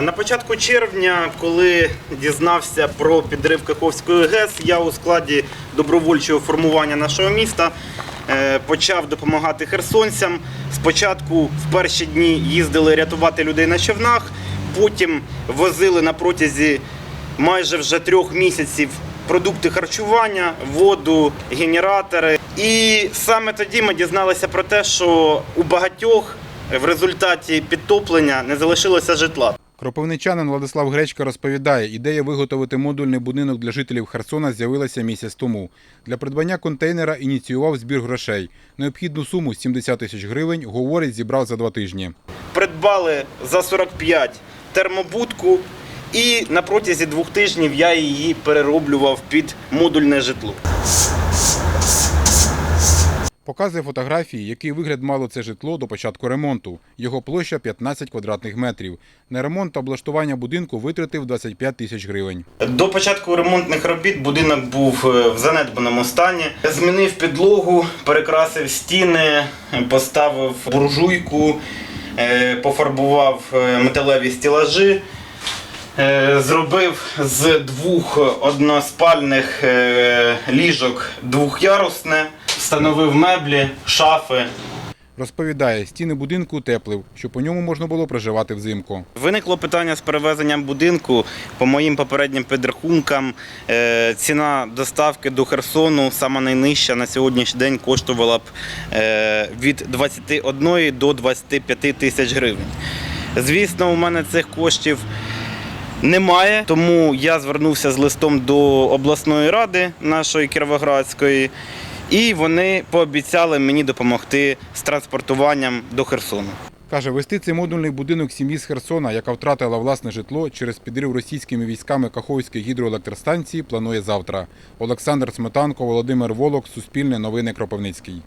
На початку червня, коли дізнався про підрив Каховської ГЕС, я у складі добровольчого формування нашого міста е, почав допомагати херсонцям. Спочатку в перші дні їздили рятувати людей на човнах, потім возили на протязі майже вже трьох місяців продукти харчування, воду, генератори. І саме тоді ми дізналися про те, що у багатьох в результаті підтоплення не залишилося житла. Кропивничанин Владислав Гречка розповідає, ідея виготовити модульний будинок для жителів Херсона з'явилася місяць тому. Для придбання контейнера ініціював збір грошей. Необхідну суму 70 тисяч гривень, говорить, зібрав за два тижні. придбали за 45 термобудку, і на протязі двох тижнів я її перероблював під модульне житло. Показує фотографії, який вигляд мало це житло до початку ремонту. Його площа 15 квадратних метрів. На ремонт та облаштування будинку витратив 25 тисяч гривень. До початку ремонтних робіт будинок був е, в занедбаному стані. Змінив підлогу, перекрасив стіни, поставив буржуйку, е, пофарбував е, металеві стілажі. Зробив з двох односпальних ліжок двохярусне, встановив меблі, шафи. Розповідає, стіни будинку утеплив, щоб по ньому можна було проживати взимку. Виникло питання з перевезенням будинку. По моїм попереднім підрахункам, е, ціна доставки до Херсону сама найнижча на сьогоднішній день коштувала б е, від 21 до 25 тисяч гривень. Звісно, у мене цих коштів немає, тому я звернувся з листом до обласної ради нашої Кіровоградської, і вони пообіцяли мені допомогти з транспортуванням до Херсону. Каже, вести цей модульний будинок сім'ї з Херсона, яка втратила власне житло через підрив російськими військами Каховської гідроелектростанції, планує завтра. Олександр Сметанко, Володимир Волок, Суспільне новини Кропивницький.